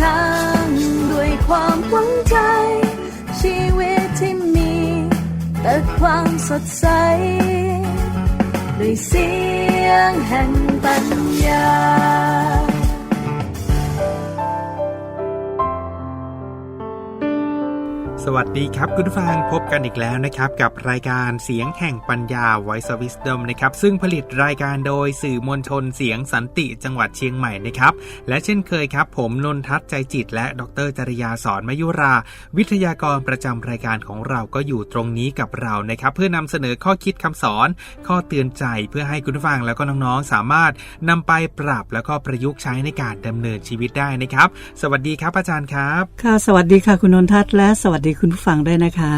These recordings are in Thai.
ทางด้วยความหวังใจ ชีวิตที่มี แต่ความสดใส ด้วยเสียงแห่งปัญญา สวัสดีครับคุณผู้ฟังพบกันอีกแล้วนะครับ กับรายการเสียงแห่งปัญญา Voice of Wisdom นะครับซึ่งผลิตรายการโดยสื่อมวลชนเสียงสันติจังหวัดเชียงใหม่นะครับ และเช่นเคยครับ ผมนนทัศน์ใจจิต และดรจริยาสอนมยุรา วิทยากรประจำรายการของเราก็อยู่ตรงนี้กับเรานะครับ เพื่อนำเสนอข้อคิดคำสอน ข้อเตือนใจเพื่อให้คุณผู้ฟังแล้วก็น้องๆสามารถนำไปปรับแล้วก็ประยุกต์ใช้ในการดำเนินชีวิตได้นะครับ สวัสดีครับอาจารย์ครับ ค่ะ สวัสดีค่ะคุณนนทัศน์และสวัสดีคุณผู้ฟังด้วยนะคะ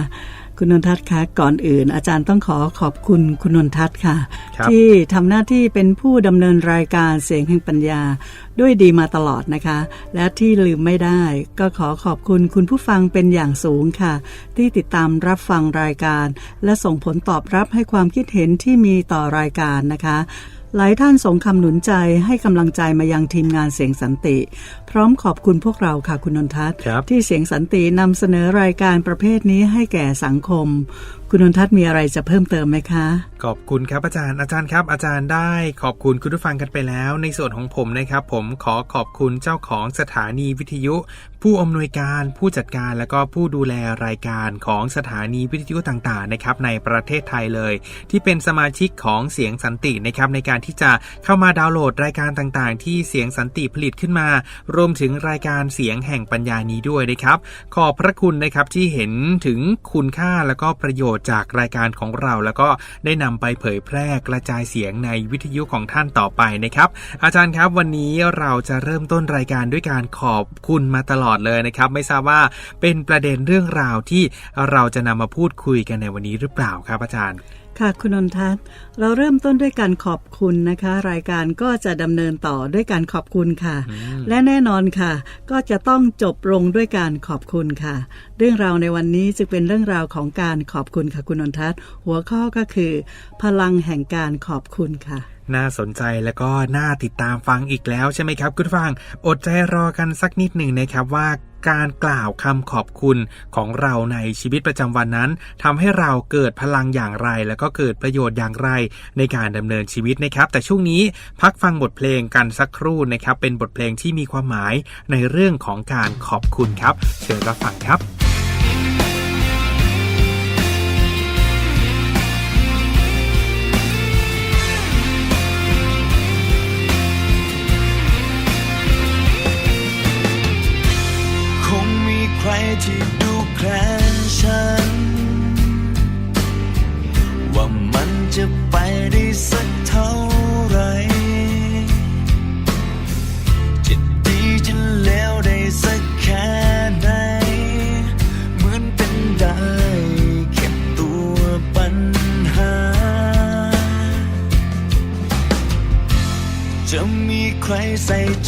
คุณนนทัศน์คะก่อนอื่น อาจารย์ต้องขอขอบคุณคุณนนทัศน์ค่ะครับที่ทำหน้าที่เป็นผู้ดำเนินรายการเสียงแห่งปัญญา ด้วยดีมาตลอดนะคะ และที่ลืมไม่ได้ ก็ขอขอบคุณคุณผู้ฟังเป็นอย่างสูงค่ะ ที่ติดตามรับฟังรายการ และส่งผลตอบรับให้ความคิดเห็นที่มีต่อรายการนะคะ หลายท่านส่งคำหนุนใจให้กำลังใจมายังทีมงานเสียงสันติ พร้อมขอบคุณพวกเราค่ะคุณนนทัศน์ครับที่เสียงสันตินำเสนอรายการประเภทนี้ให้แก่สังคม คุณนนทัศน์มีอะไรจะเพิ่มเติมไหมคะ ขอบคุณครับอาจารย์อาจารย์ครับ อาจารย์ได้ขอบคุณคุณผู้ฟังกันไปแล้ว ในส่วนของผมนะครับ ผมขอขอบคุณเจ้าของสถานีวิทยุ ผู้อำนวยการผู้จัดการและก็ผู้ดูแลรายการของสถานีวิทยุต่างๆนะครับในประเทศไทยเลย ที่เป็นสมาชิกของเสียงสันตินะครับในการที่จะเข้ามาดาวน์โหลดรายการต่างๆ ที่เสียงสันติผลิตขึ้นมา รวมถึงรายการเสียงแห่งปัญญานี้ด้วยนะครับ ขอบพระคุณนะครับที่เห็นถึงคุณค่าและก็ประโยชน์จากรายการของเรา แล้วก็ได้นำไปเผยแพร่กระจายเสียงในวิทยุของท่านต่อไปนะครับ อาจารย์ครับวันนี้เราจะเริ่มต้นรายการด้วยการขอบคุณมาตลอดเลยนะครับ ไม่ทราบว่าเป็นประเด็นเรื่องราวที่เราจะนำมาพูดคุยกันในวันนี้หรือเปล่าครับอาจารย์ ค่ะคุณนนทัศน์เราเริ่มต้นด้วยการขอบคุณนะคะ รายการก็จะดำเนินต่อด้วยการขอบคุณค่ะ และแน่นอนค่ะ ก็จะต้องจบลงด้วยการขอบคุณค่ะ เรื่องราวในวันนี้จึงเป็นเรื่องราวของการขอบคุณค่ะคุณนนทัศน์หัวข้อก็คือ พลังแห่งการขอบคุณค่ะน่าสนใจแล้วก็น่าติดตามฟังอีกแล้วใช่ไหมครับ คุณผู้ฟัง อดใจรอกันสักนิดหนึ่งนะครับว่า การกล่าวคำขอบคุณของเราในชีวิตประจำวันนั้นทำให้เราเกิดพลังอย่างไร แล้วก็เกิดประโยชน์อย่างไรในการดำเนินชีวิตนะครับ แต่ช่วงนี้พักฟังบทเพลงกันสักครู่นะครับ เป็นบทเพลงที่มีความหมายในเรื่องของการขอบคุณครับ เชิญรับฟังครับ รที่ดูแคลนฉัน ว่ามันจะไปได้สักเท่าไรจะดีจะเลวได้สักแค่ไหน เหมือนเป็นได้แค่ตัวปัญหา จะมีใครใส่ใจ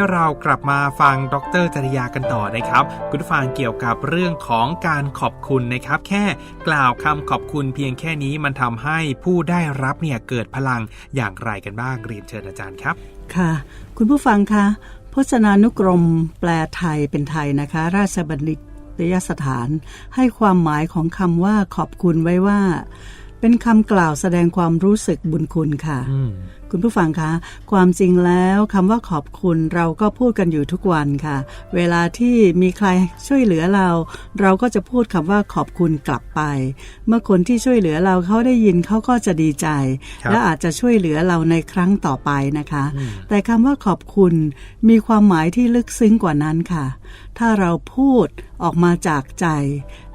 ให้เรากลับมาฟังดรจริยากันต่อนะครับ คุณผู้ฟังเกี่ยวกับเรื่องของการขอบคุณนะครับ แค่กล่าวคำขอบคุณเพียงแค่นี้มันทำให้ผู้ได้รับเนี่ยเกิดพลังอย่างไรกันบ้างเรียนเชิญอาจารย์ครับ ค่ะ คุณผู้ฟังคะพจนานุกรมแปลไทยเป็นไทยนะคะ ราชบัณฑิตยสถาน ให้ความหมายของคำว่าขอบคุณไว้ว่า เป็นคำกล่าวแสดงความรู้สึกบุญคุณค่ะอืม คุณผู้ฟังคะความจริงแล้วคำว่าขอบคุณเราก็พูดกันอยู่ทุกวันค่ะ เวลาที่มีใครช่วยเหลือเรา เราก็จะพูดคำว่าขอบคุณกลับไป เมื่อคนที่ช่วยเหลือเราเขาได้ยินเขาก็จะดีใจครับและอาจจะช่วยเหลือเราในครั้งต่อไปนะคะอืมแต่คำว่าขอบคุณมีความหมายที่ลึกซึ้งกว่านั้นค่ะ ถ้าเราพูดออกมาจากใจ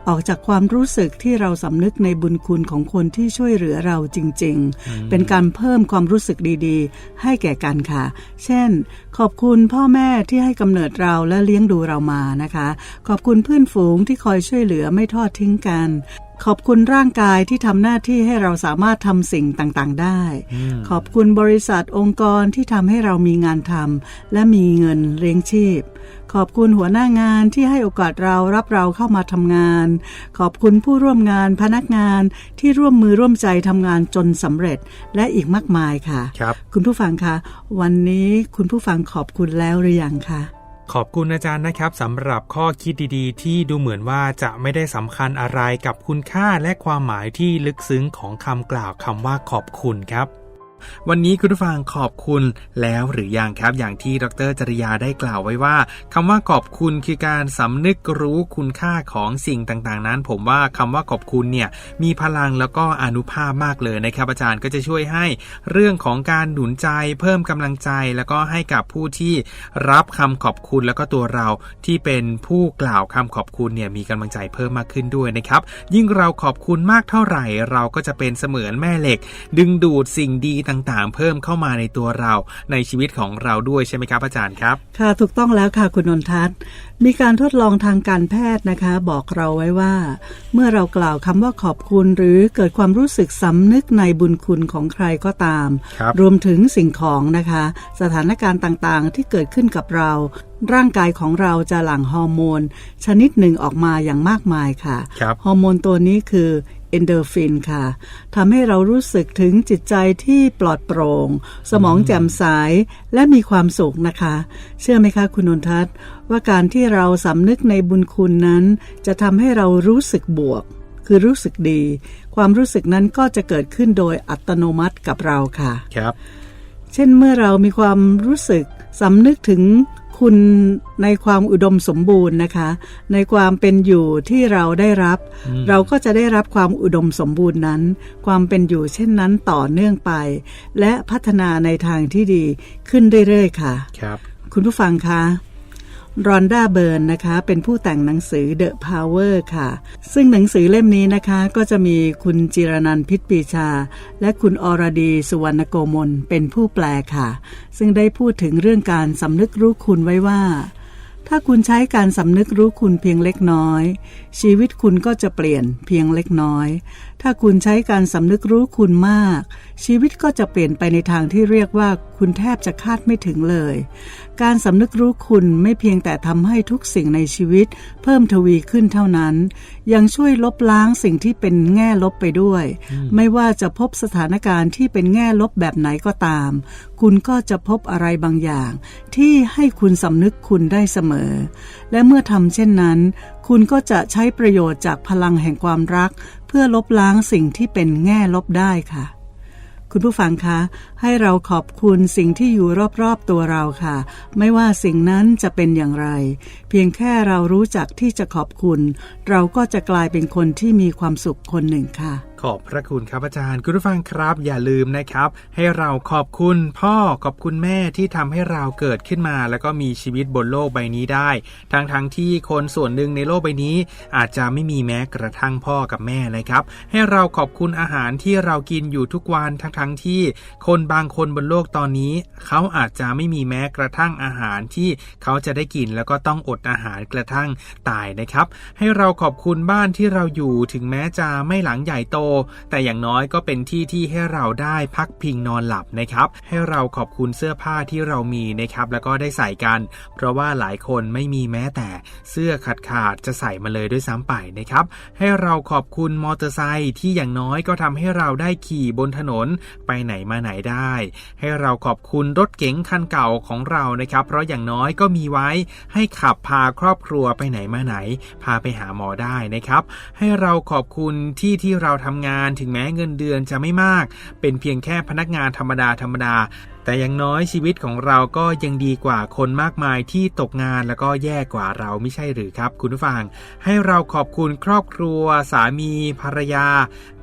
ออกจากความรู้สึกที่เราสำนึกในบุญคุณของคนที่ช่วยเหลือเราจริง ๆ เป็นการเพิ่มความรู้สึกดีๆ ให้แก่กันค่ะ เช่น ขอบคุณพ่อแม่ที่ให้กำเนิดเราและเลี้ยงดูเรามานะคะ ขอบคุณเพื่อนฝูงที่คอยช่วยเหลือไม่ทอดทิ้งกันขอบคุณร่างกายที่ทำหน้าที่ให้เราสามารถทำสิ่งต่างๆได้อืมขอบคุณบริษัทองค์กรที่ทำให้เรามีงานทำและมีเงินเลี้ยงชีพ ขอบคุณหัวหน้างานที่ให้โอกาสเรารับเราเข้ามาทำงาน ขอบคุณผู้ร่วมงานพนักงานที่ร่วมมือร่วมใจทำงานจนสำเร็จและอีกมากมายค่ะครับคุณผู้ฟังคะวันนี้คุณผู้ฟังขอบคุณแล้วหรือยังคะขอบคุณอาจารย์นะครับสำหรับข้อคิดดีๆ ที่ดูเหมือนว่าจะไม่ได้สำคัญอะไรกับคุณค่าและความหมายที่ลึกซึ้งของคำกล่าวคำว่าขอบคุณครับ วันนี้คุณผู้ฟังขอบคุณแล้วหรือยังครับ อย่างที่ดรจริยาได้กล่าวไว้ว่าคำว่าขอบคุณคือการสำนึกรู้คุณค่าของสิ่งต่างๆ นั้น ผมว่าคำว่าขอบคุณเนี่ยมีพลังแล้วก็อนุภาพมากเลยนะครับ อาจารย์ก็จะช่วยให้เรื่องของการหนุนใจเพิ่มกำลังใจ แล้วก็ให้กับผู้ที่รับคำขอบคุณแล้วก็ตัวเราที่เป็นผู้กล่าวคำขอบคุณเนี่ยมีกำลังใจเพิ่มมากขึ้นด้วยนะครับ ยิ่งเราขอบคุณมากเท่าไหร่ เราก็จะเป็นเสมือนแม่เหล็ก ดึงดูดสิ่งดีต่างๆ เพิ่มเข้ามาในตัวเราในชีวิตของเราด้วยใช่ไหมครับอาจารย์ครับ ค่ะถูกต้องแล้วค่ะคุณนนทัศน์มีการทดลองทางการแพทย์นะคะ บอกเราไว้ว่า เมื่อเรากล่าวคำว่าขอบคุณหรือเกิดความรู้สึกสำนึกในบุญคุณของใครก็ตามครับรวมถึงสิ่งของนะคะ สถานการณ์ต่างๆ ที่เกิดขึ้นกับเรา ร่างกายของเราจะหลั่งฮอร์โมน ชนิดหนึ่งออกมาอย่างมากมายค่ะครับฮอร์โมนตัวนี้คือเอนโดรฟินค่ะทำให้เรารู้สึกถึงจิตใจที่ปลอดโปร่ง สมองแจ่มใสและมีความสุขนะคะ เชื่อไหมคะคุณนนทัศน์ว่าการที่เราสำนึกในบุญคุณนั้น จะทำให้เรารู้สึกบวก คือรู้สึกดี ความรู้สึกนั้นก็จะเกิดขึ้นโดยอัตโนมัติกับเราค่ะครับ เช่นเมื่อเรามีความรู้สึกสำนึกถึงคุณในความอุดมสมบูรณ์นะคะ ในความเป็นอยู่ที่เราได้รับอืมเราก็จะได้รับความอุดมสมบูรณ์นั้น ความเป็นอยู่เช่นนั้นต่อเนื่องไป และพัฒนาในทางที่ดีขึ้นเรื่อยๆค่ะ ครับ คุณผู้ฟังคะ รอนด้าเบิร์นนะคะ เป็นผู้แต่งหนังสือ The Power ค่ะ ซึ่งหนังสือเล่มนี้นะคะ ก็จะมีคุณจิรนันพิษปีชา และคุณอรดีสุวรรณโกมลเป็นผู้แปลค่ะ ซึ่งได้พูดถึงเรื่องการสำนึกรู้คุณไว้ว่า ถ้าคุณใช้การสำนึกรู้คุณเพียงเล็กน้อย ชีวิตคุณก็จะเปลี่ยนเพียงเล็กน้อย ถ้าคุณใช้การสำนึกรู้คุณมาก ชีวิตก็จะเปลี่ยนไปในทางที่เรียกว่าคุณแทบจะคาดไม่ถึงเลย การสำนึกรู้คุณไม่เพียงแต่ทำให้ทุกสิ่งในชีวิต เพิ่มทวีขึ้นเท่านั้น ยังช่วยลบล้างสิ่งที่เป็นแง่ลบไปด้วย ไม่ว่าจะพบสถานการณ์ที่เป็นแง่ลบแบบไหนก็ตามคุณก็จะพบอะไรบางอย่าง ที่ให้คุณสำนึกคุณได้เสมอ และเมื่อทำเช่นนั้น คุณก็จะใช้ประโยชน์จากพลังแห่งความรัก เพื่อลบล้างสิ่งที่เป็นแง่ลบได้ค่ะ คุณผู้ฟังคะ ให้เราขอบคุณสิ่งที่อยู่รอบๆตัวเราค่ะ ไม่ว่าสิ่งนั้นจะเป็นอย่างไร เพียงแค่เรารู้จักที่จะขอบคุณ เราก็จะกลายเป็นคนที่มีความสุขคนหนึ่งค่ะ ขอบพระคุณครับอาจารย์คุณผู้ฟังครับ อย่าลืมนะครับ ให้เราขอบคุณพ่อขอบคุณแม่ที่ทำให้เราเกิดขึ้นมา แล้วก็มีชีวิตบนโลกใบนี้ได้ ทั้งทั้งที่คนส่วนหนึ่งในโลกใบนี้ อาจจะไม่มีแม้กระทั่งพ่อกับแม่เลยครับ ให้เราขอบคุณอาหารที่เรากินอยู่ทุกวันทั้งทั้งที่คนบางคนบนโลกตอนนี้ เขาอาจจะไม่มีแม้กระทั่งอาหารที่เขาจะได้กินแล้วก็ต้องอดอาหารกระทั่งตายนะครับ ให้เราขอบคุณบ้านที่เราอยู่ถึงแม้จะไม่หลังใหญ่โต แต่อย่างน้อยก็เป็นที่ที่ให้เราได้พักพิงนอนหลับนะครับ ให้เราขอบคุณเสื้อผ้าที่เรามีนะครับแล้วก็ได้ใส่กัน เพราะว่าหลายคนไม่มีแม้แต่เสื้อขาดขาดจะใส่มาเลยด้วยซ้ำไปนะครับ ให้เราขอบคุณมอเตอร์ไซค์ที่อย่างน้อยก็ทำให้เราได้ขี่บนถนนไปไหนมาไหนได้ให้เราขอบคุณรถเก๋งคันเก่าของเรานะครับ เพราะอย่างน้อยก็มีไว้ให้ขับพาครอบครัวไปไหนมาไหน พาไปหาหมอได้นะครับ ให้เราขอบคุณที่ที่เราทำงานถึงแม้เงินเดือนจะไม่มาก เป็นเพียงแค่พนักงานธรรมดาธรรมดา แต่อย่างน้อยชีวิตของเราก็ยังดีกว่าคนมากมายที่ตกงานแล้วก็แย่กว่าเราไม่ใช่หรือครับ คุณผู้ฟัง ให้เราขอบคุณครอบครัว สามีภรรยา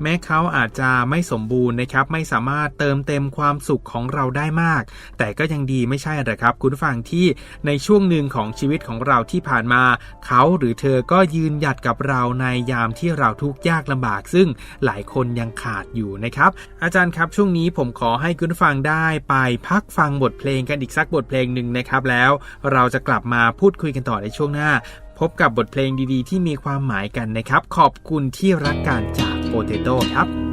แม้เขาอาจจะไม่สมบูรณ์นะครับ ไม่สามารถเติมเต็มความสุขของเราได้มาก แต่ก็ยังดีไม่ใช่หรอครับ คุณผู้ฟังที่ในช่วงหนึ่งของชีวิตของเราที่ผ่านมา เขาหรือเธอก็ยืนหยัดกับเราในยามที่เราทุกข์ยากลำบาก ซึ่งหลายคนยังขาดอยู่นะครับ อาจารย์ครับช่วงนี้ผมขอให้คุณผู้ฟังได้ไปพักฟังบทเพลงกันอีกสักบทเพลงหนึ่งนะครับ แล้วเราจะกลับมาพูดคุยกันต่อในช่วงหน้า พบกับบทเพลงดีๆ ที่มีความหมายกันนะครับ ขอบคุณที่รักการจากโปเตโต้ครับ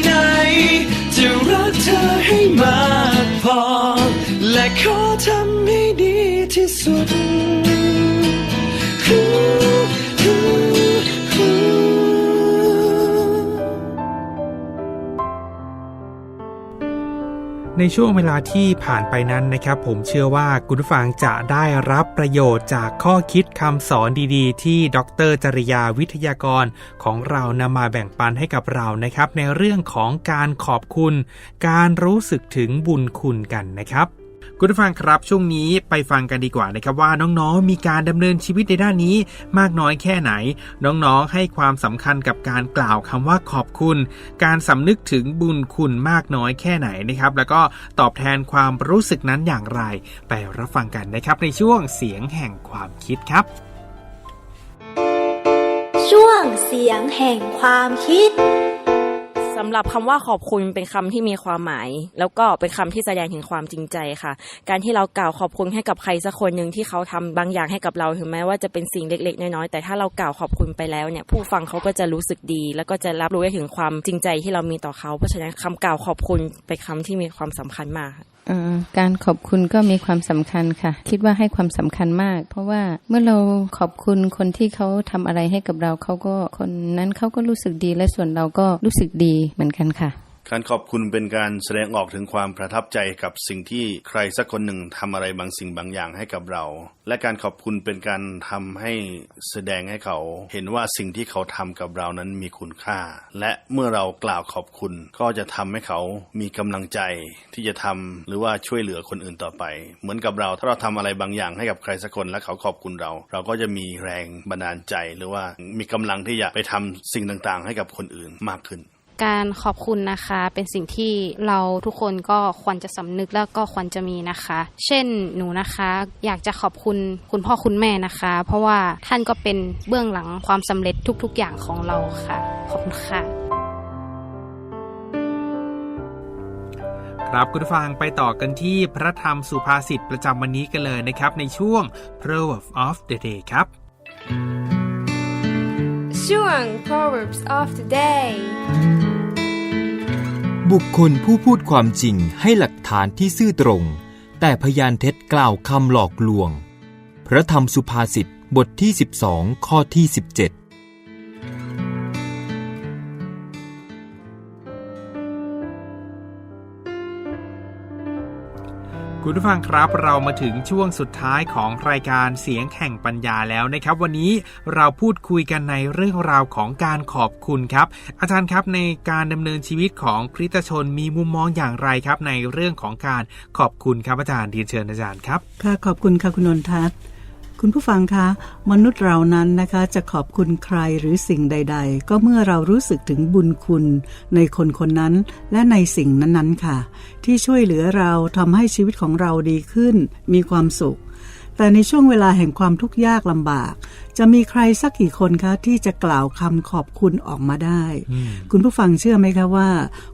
หนจะรัก เธอให้มากพอ และขอทำให้ดีที่สุด ในช่วงเวลาที่ผ่านไปนั้นนะครับ ผมเชื่อว่าคุณผู้ฟังจะได้รับประโยชน์จากข้อคิดคำสอนดีๆ ที่ดรจริยาวิทยากรของเรานำมาแบ่งปันให้กับเรานะครับ ในเรื่องของการขอบคุณ การรู้สึกถึงบุญคุณกันนะครับ คุณผู้ฟังครับช่วงนี้ไปฟังกันดีกว่านะครับว่าน้องๆ มีการดำเนินชีวิตในด้านนี้มากน้อยแค่ไหน น้องๆ ให้ความสำคัญกับการกล่าวคำว่าขอบคุณ การสำนึกถึงบุญคุณมากน้อยแค่ไหนนะครับ แล้วก็ตอบแทนความรู้สึกนั้นอย่างไร ไปรับฟังกันนะครับในช่วงเสียงแห่งความคิดครับ ช่วงเสียงแห่งความคิด สำหรับคำว่าขอบคุณเป็นคำที่มีความหมาย แล้วก็เป็นคำที่แสดงถึงความจริงใจค่ะ การที่เรากล่าวขอบคุณให้กับใครสักคนหนึ่งที่เขาทำบางอย่างให้กับเราถึงแม้ว่าจะเป็นสิ่งเล็กๆน้อยๆแต่ถ้าเรากล่าวขอบคุณไปแล้วเนี่ยผู้ฟังเขาก็จะรู้สึกดี แล้วก็จะรับรู้ได้ถึงความจริงใจที่เรามีต่อเขา เพราะฉะนั้นคำกล่าวขอบคุณเป็นคำที่มีความสำคัญมาก การขอบคุณก็มีความสำคัญค่ะ คิดว่าให้ความสำคัญมาก เพราะว่าเมื่อเราขอบคุณคนที่เขาทำอะไรให้กับเราเขาก็คนนั้นเขาก็รู้สึกดีและส่วนเราก็รู้สึกดีเหมือนกันค่ะ การขอบคุณเป็นการแสดงออกถึงความประทับใจกับสิ่งที่ใครสักคนหนึ่งทำอะไรบางสิ่งบางอย่างให้กับเรา และการขอบคุณเป็นการทำให้แสดงให้เขา เห็นว่าสิ่งที่เขาทำกับเรานั้นมีคุณค่า และเมื่อเรากล่าวขอบคุณ ก็จะทำให้เขามีกำลังใจที่จะทำหรือว่าช่วยเหลือคนอื่นต่อไป เหมือนกับเราถ้าเราทำอะไรบางอย่างให้กับใครสักคนและเขาขอบคุณเรา เราก็จะมีแรงบันดาลใจหรือว่ามีกำลังที่จะไปทำสิ่งต่างๆ ให้กับคนอื่นมากขึ้น การขอบคุณนะคะ เป็นสิ่งที่เราทุกคนก็ควรจะสำนึกแล้วก็ควรจะมีนะคะ เช่นหนูนะคะ อยากจะขอบคุณคุณพ่อคุณแม่นะคะ เพราะว่าท่านก็เป็นเบื้องหลังความสำเร็จทุก ๆ อย่างของเราค่ะ ขอบคุณค่ะครับคุณผู้ฟังไปต่อกันที่พระธรรมสุภาษิตประจำวันนี้กันเลยนะครับ ในช่วง Proverb of the Day ครับ ช่วง Proverbs of the Day บุคคลผู้พูดความจริงให้หลักฐานที่ซื่อตรง แต่พยานเท็จกล่าวคำหลอกลวง พระธรรมสุภาษิตบทที่ 12 ข้อที่ 17 คุณผู้ฟังครับเรามาถึงช่วงสุดท้ายของรายการเสียงแห่งปัญญาแล้วนะครับ วันนี้เราพูดคุยกันในเรื่องราวของการขอบคุณครับ อาจารย์ครับในการดำเนินชีวิตของคริสตชนมีมุมมองอย่างไรครับ ในเรื่องของการขอบคุณครับอาจารย์เรียนเชิญอาจารย์ครับค่ะขอบคุณค่ะคุณนนทัศน์ คุณผู้ฟังคะ มนุษย์เรานั้นนะคะจะขอบคุณใครหรือสิ่งใด ๆ ก็เมื่อเรารู้สึกถึงบุญคุณ ในคนคนนั้น และในสิ่งนั้นๆค่ะ ที่ช่วยเหลือเราทำให้ชีวิตของเราดีขึ้น มีความสุข แต่ในช่วงเวลาแห่งความทุกข์ยากลำบากจะมีใครสักกี่คนคะที่จะกล่าวคำขอบคุณออกมาได้ คุณผู้ฟังเชื่อไหมคะว่า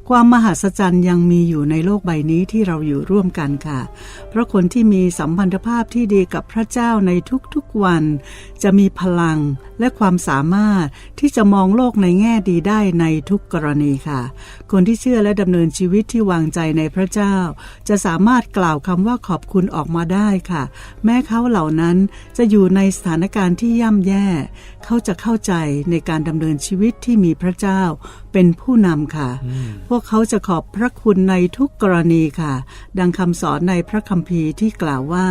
ความมหัศจรรย์ยังมีอยู่ในโลกใบนี้ที่เราอยู่ร่วมกันค่ะ เพราะคนที่มีสัมพันธภาพที่ดีกับพระเจ้าในทุกๆวัน จะมีพลังและความสามารถที่จะมองโลกในแง่ดีได้ในทุกกรณีค่ะ คนที่เชื่อและดำเนินชีวิตที่วางใจในพระเจ้า จะสามารถกล่าวคำว่าขอบคุณออกมาได้ค่ะ แม้เขาเหล่านั้นจะอยู่ในสถานการณ์ที่ย่ำแย่ เขาจะเข้าใจในการดำเนินชีวิตที่มีพระเจ้าเป็นผู้นำค่ะ พวกเขาจะขอบพระคุณในทุกกรณีค่ะ ดังคำสอนในพระคัมภีร์ที่กล่าวว่า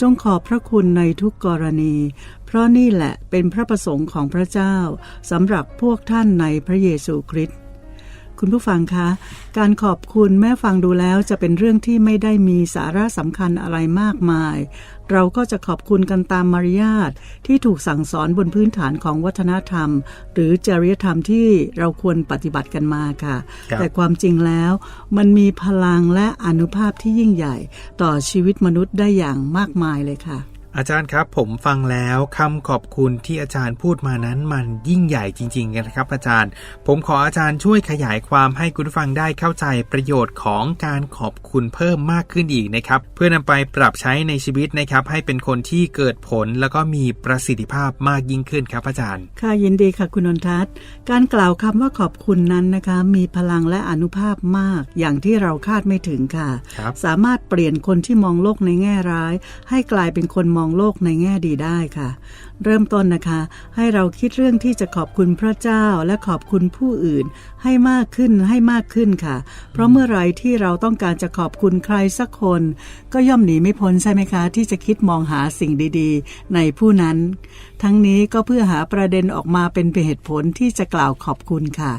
จงขอบพระคุณในทุกกรณี เพราะนี่แหละเป็นพระประสงค์ของพระเจ้าสำหรับพวกท่านในพระเยซูคริสต์ คุณผู้ฟังคะ การขอบคุณแม้ฟังดูแล้วจะเป็นเรื่องที่ไม่ได้มีสาระสำคัญอะไรมากมาย เราก็จะขอบคุณกันตามมารยาทที่ถูกสั่งสอนบนพื้นฐานของวัฒนธรรม หรือจริยธรรมที่เราควรปฏิบัติกันมาค่ะครับแต่ความจริงแล้วมันมีพลังและอนุภาพที่ยิ่งใหญ่ ต่อชีวิตมนุษย์ได้อย่างมากมายเลยค่ะ อาจารย์ครับผมฟังแล้วคำขอบคุณที่อาจารย์พูดมานั้นมันยิ่งใหญ่จริงๆนะครับ อาจารย์ ผมขออาจารย์ช่วยขยายความให้คุณผู้ฟังได้เข้าใจประโยชน์ของการขอบคุณเพิ่มมากขึ้นอีกนะครับ เพื่อนำไปปรับใช้ในชีวิตนะครับ ให้เป็นคนที่เกิดผลแล้วก็มีประสิทธิภาพมากยิ่งขึ้นครับอาจารย์ ค่ะยินดีค่ะคุณนนทัศน์การกล่าวคำว่าขอบคุณนั้นนะคะ มีพลังและอนุภาพมาก อย่างที่เราคาดไม่ถึงค่ะครับสามารถเปลี่ยนคนที่มองโลกในแง่ร้าย ให้กลายเป็นคนมององโลกในแง่ดีได้ค่ะ เริ่มต้นนะคะ ให้เราคิดเรื่องที่จะขอบคุณพระเจ้าและขอบคุณผู้อื่น ให้มากขึ้นให้มากขึ้นค่ะ เพราะเมื่อไรที่เราต้องการจะขอบคุณใครสักคน ก็ย่อมหนีไม่พ้นใช่ไหมคะ ที่จะคิดมองหาสิ่งดี ๆ ในผู้นั้นทั้งนี้ก็เพื่อหาประเด็นออกมาเป็นเหตุผลที่จะกล่าวขอบคุณค่ะ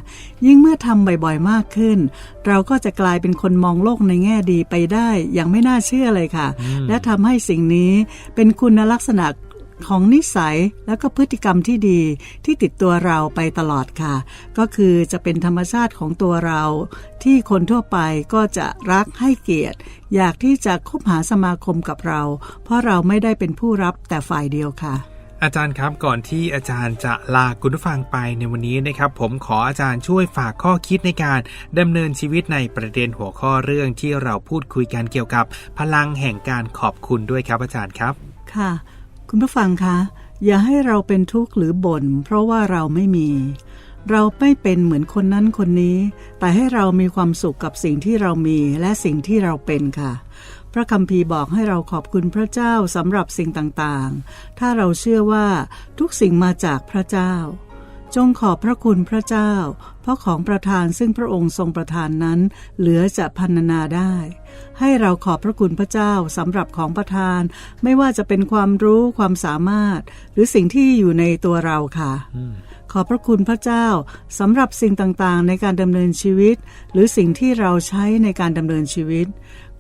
ยิ่งเมื่อทำบ่อยๆมากขึ้น เราก็จะกลายเป็นคนมองโลกในแง่ดีไปได้อย่างไม่น่าเชื่อเลยค่ะ และทำให้สิ่งนี้เป็นคุณลักษณะของนิสัยและก็พฤติกรรมที่ดีที่ติดตัวเราไปตลอดค่ะ ก็คือจะเป็นธรรมชาติของตัวเรา ที่คนทั่วไปก็จะรักให้เกียรติ อยากที่จะคบหาสมาคมกับเรา เพราะเราไม่ได้เป็นผู้รับแต่ฝ่ายเดียวค่ะ อาจารย์ครับก่อนที่อาจารย์จะลาคุณผู้ฟังไปในวันนี้นะครับ ผมขออาจารย์ช่วยฝากข้อคิดในการดำเนินชีวิตในประเด็นหัวข้อเรื่องที่เราพูดคุยกันเกี่ยวกับ พลังแห่งการขอบคุณด้วยครับอาจารย์ครับ ค่ะ คุณผู้ฟังคะอย่าให้เราเป็นทุกข์หรือบ่นเพราะว่าเราไม่มี เราไม่เป็นเหมือนคนนั้นคนนี้ แต่ให้เรามีความสุขกับสิ่งที่เรามีและสิ่งที่เราเป็นค่ะ พระคัมภีร์บอกให้เราขอบคุณพระเจ้าสำหรับสิ่งต่างๆ ถ้าเราเชื่อว่าทุกสิ่งมาจากพระเจ้า จงขอบพระคุณพระเจ้า เพราะของประทานซึ่งพระองค์ทรงประทานนั้น เหลือจะพันนาได้ ให้เราขอบพระคุณพระเจ้าสำหรับของประทาน ไม่ว่าจะเป็นความรู้ความสามารถ หรือสิ่งที่อยู่ในตัวเราค่ะขอบพระคุณพระเจ้าสำหรับสิ่งต่างๆ ในการดำเนินชีวิต หรือสิ่งที่เราใช้ในการดำเนินชีวิต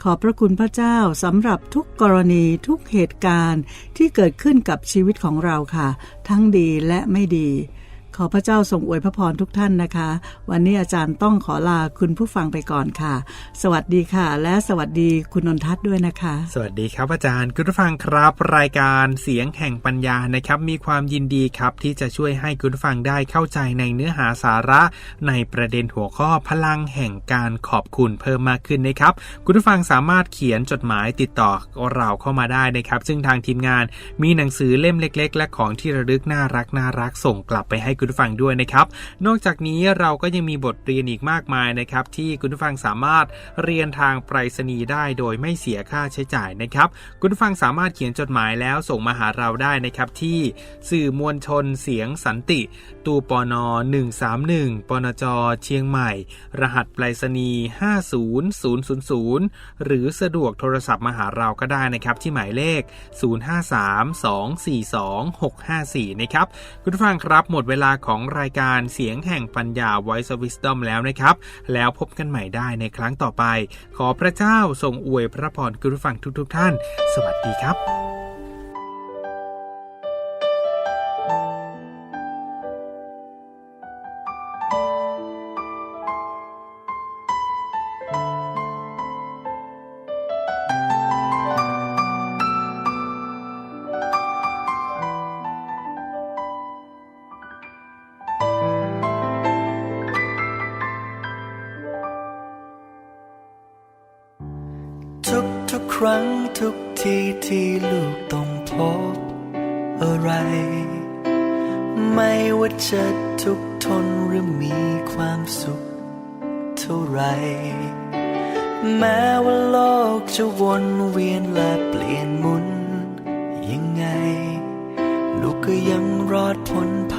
ขอบพระคุณพระเจ้าสำหรับทุกกรณีทุกเหตุการณ์ที่เกิดขึ้นกับชีวิตของเราค่ะ ทั้งดีและไม่ดี ขอพระเจ้าทรงอวยพระพรทุกท่านนะคะ วันนี้อาจารย์ต้องขอลาคุณผู้ฟังไปก่อนค่ะ สวัสดีค่ะ และสวัสดีคุณนนทัศน์ด้วยนะคะ สวัสดีครับอาจารย์คุณผู้ฟังครับ รายการเสียงแห่งปัญญานะครับ มีความยินดีครับที่จะช่วยให้คุณผู้ฟังได้เข้าใจในเนื้อหาสาระ ในประเด็นหัวข้อพลังแห่งการขอบคุณเพิ่มมากขึ้นนะครับ คุณผู้ฟังสามารถเขียนจดหมายติดต่อเราเข้ามาได้นะครับ ซึ่งทางทีมงานมีหนังสือเล่มเล็ก ๆ และของที่ระลึกน่ารักน่ารักส่งกลับไปให้คุณผู้ฟังด้วยนะครับ นอกจากนี้เราก็ยังมีบทเรียนอีกมากมายนะครับ ที่คุณผู้ฟังสามารถเรียนทางไปรษณีย์ได้โดยไม่เสียค่าใช้จ่ายนะครับ คุณผู้ฟังสามารถเขียนจดหมายแล้วส่งมาหาเราได้นะครับที่สื่อมวลชนเสียงสันติ ตูปน 131 ปนจ เชียงใหม่ รหัสไปรษณีย์ 50000 หรือสะดวกโทรศัพท์มาหาเราก็ได้นะครับ ที่หมายเลข 053 242 654 นะครับ คุณผู้ฟังครับหมดเวลาของรายการเสียงแห่งปัญญา Voice of Wisdom แล้วนะครับ แล้วพบกันใหม่ได้ในครั้งต่อไป ขอพระเจ้าทรงอวยพระพรคุณผู้ฟังทุกๆทท่าน สวัสดีครับ ทุกทุกครั้งทุกทีที่ลูกต้องพบอะไร ไม่ว่าจะทุกทนหรือมีความสุขเท่าไร แม้ว่าโลกจะวนเวียนและเปลี่ยนหมุนยังไง ลูกก็ยังรอดพ้นผ่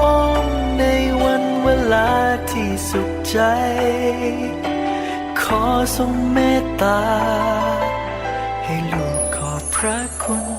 ในวันเวลาที่สุขใจ ขอทรงเมตตา ให้ลูกขอบพระคุณ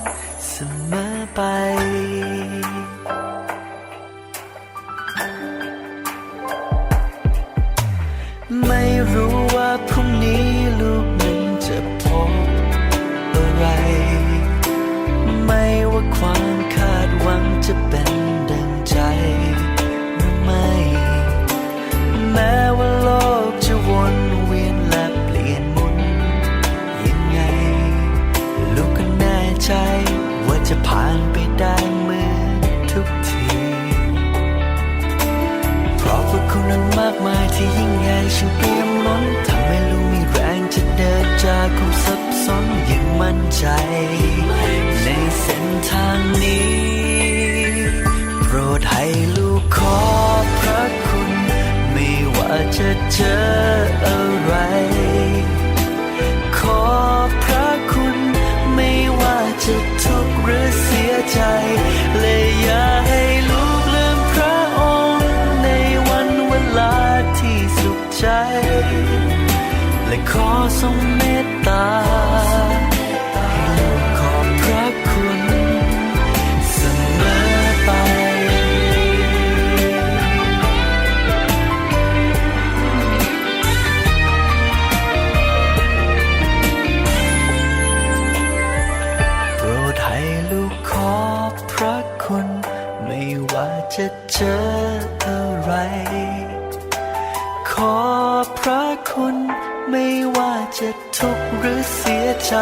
ใจ ในเส้นทางนี้ โปรดให้ลูกขอพระคุณ ไม่ว่าจะเจอ จะเจออะไร ขอพระคุณไม่ว่าจะทุกข์หรือเสียใจ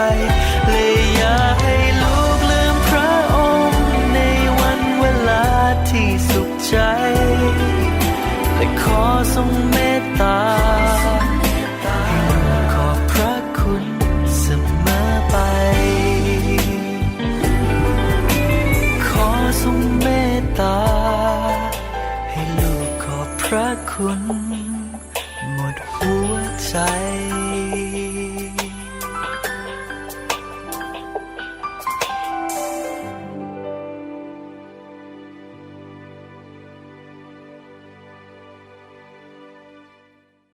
เลยอย่าให้ลูกลืมพระองค์ในวันเวลาที่สุขใจและขอทรง